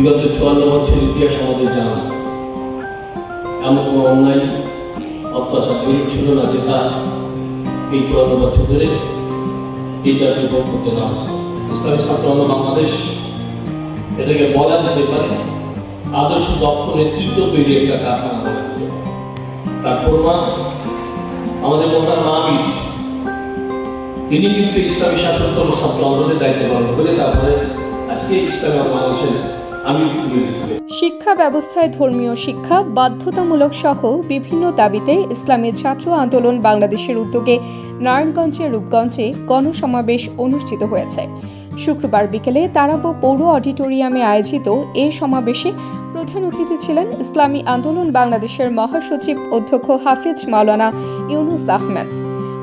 বিগত চুয়ান্ন বছর ইতিহাস আমাদের জানা। এমন কোনো অন্যায়, অত্যাচার জড়িত ছিল না যেটা এই চুয়ান্ন বছর ধরে এই জাতির ভোগ করতে না আসছে ইসলামী ছাত্র বাংলাদেশ, এটাকে বলা যেতে পারে আদর্শ দক্ষ নেতৃত্ব তৈরি একটা কারখানা বলা যেতে পারে। তার প্রমাণ আমাদের মোতার নামির তিনি কিন্তু ইসলামী শাসনতন্ত্র ছাত্র আন্দোলনের দায়িত্ব পালন করে তারপরে আজকে ইসলামী বাংলাদেশের শিক্ষা ব্যবস্থায় ধর্মীয় শিক্ষা, বাধ্যতামূলক সহ বিভিন্ন দাবিতে ইসলামী ছাত্র আন্দোলন বাংলাদেশের উদ্যোগে নারায়ণগঞ্জের রূপগঞ্জে গণসমাবেশ অনুষ্ঠিত হয়েছে। শুক্রবার বিকেলে তারাবো পৌর অডিটোরিয়ামে আয়োজিত এ সমাবেশে প্রধান অতিথি ছিলেন ইসলামী আন্দোলন বাংলাদেশের মহাসচিব অধ্যক্ষ হাফিজ মাওলানা ইউনুস আহমেদ।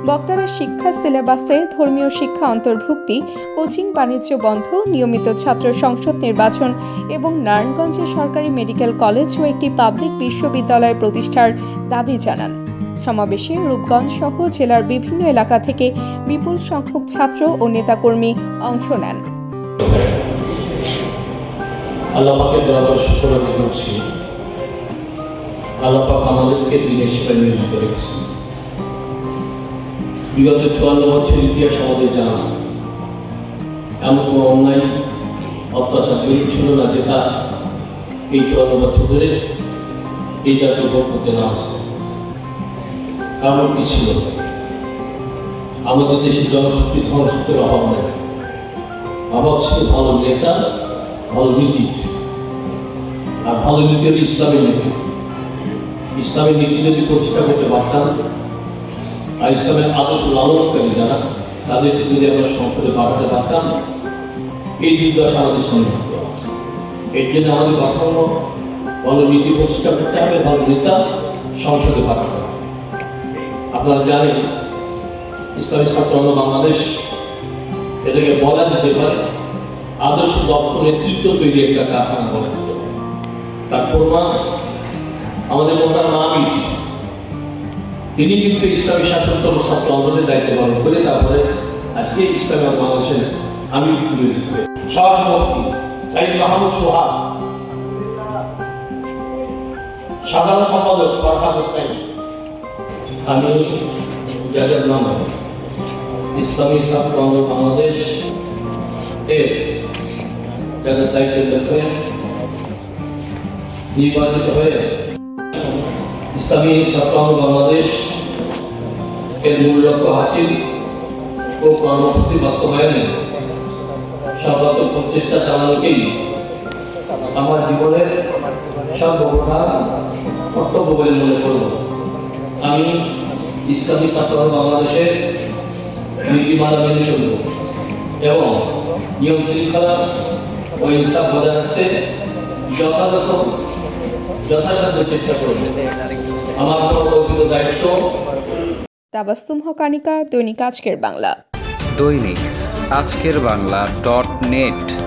বক্তারা শিক্ষা সিলেবাসে ধর্মীয় শিক্ষা অন্তর্ভুক্তি, কোচিং বাণিজ্য বন্ধ, নিয়মিত ছাত্র সংসদ নির্বাচন এবং নারায়ণগঞ্জে সরকারি মেডিকেল কলেজ ও একটি পাবলিক বিশ্ববিদ্যালয় প্রতিষ্ঠার দাবি জানান। সমাবেশে রূপগঞ্জ সহ জেলার বিভিন্ন এলাকা থেকে বিপুল সংখ্যক ছাত্র ও নেতাকর্মী অংশ নেন। আল্লাহ পাকের দরবার শুক্র করছি। আল্লাহ আমাদেরকে দিনের সেবায় নিয়োজিত রেখেছেন। বিগত চুয়ান্ন বছর ইতিহাস আমাদের জানা। এমন কোনো অন্যায়, অত্যাচার জড়িত ছিল না যেটা এই চুয়ান্ন বছর ধরে এই জাতীয় ভোগ করতে না আসছে কারণ কি ছিল? আমাদের দেশে জনশক্তি ধনশক্তির অভাব নেই। অভাব ছিল ভালো নেতা, ভালো নীতি আর ভালো নীতি হলো ইসলামের নীতি। ইসলামের নীতি যদি প্রতিষ্ঠা করতে পারতাম আর ইসলামের আদর্শ লালনকারী যারা তাদেরকে যদি আমরা সংসদে পাঠাতে পারতাম, এই দুর্দশা আমাদের না। এর জন্য আমাদের কখনো ভালো নীতি প্রতিষ্ঠা করতে হবে ভালো নেতা সংসদে পাঠাতে হবে আপনারা জানেন, ইসলামী ছাত্র বাংলাদেশ। এটাকে বলা যেতে পারে, আদর্শ দক্ষ নেতৃত্ব তৈরি একটা কারখানা বলা যেতে পারে। তার প্রমাণ আমাদের মোতার নামির তিনি কিন্তু ইসলামী শাসনতন্ত্র ছাত্র আন্দোলনের দায়িত্ব পালন করে তারপরে আজকে ইসলামী বাংলাদেশের আমি সহসভাপতি সাইদ মাহমুদ সোহাগ, সাধারণ সম্পাদক ফরহাদ হোসাইন আমি যাদের নাম ইসলামী ছাত্র বাংলাদেশ এর যারা সাইকেল দেখেন নির্বাচিত হয়ে ইসলামী ছাত্র বাংলাদেশ এর মূল লক্ষ্য হাসিল ও কর্মসূচি বাস্তবায়নে সর্বাত্মক প্রচেষ্টা চালানোকেই আমার জীবনের সর্বপ্রধান কর্তব্য বলে মনে করব। আমি ইসলামী ছাত্র বাংলাদেশের নীতিমালা মেনে চলব এবং নিয়ম শৃঙ্খলা ও ইনসাফ বজায় রাখতে যথাযথ, যথাসাধ্য চেষ্টা করব। আমার কর্তব্য দায়িত্ব তাবাস্তুম হকানিকা দৈনিক আজকের বাংলা। দৈনিক আজকের বাংলা ডট নেট।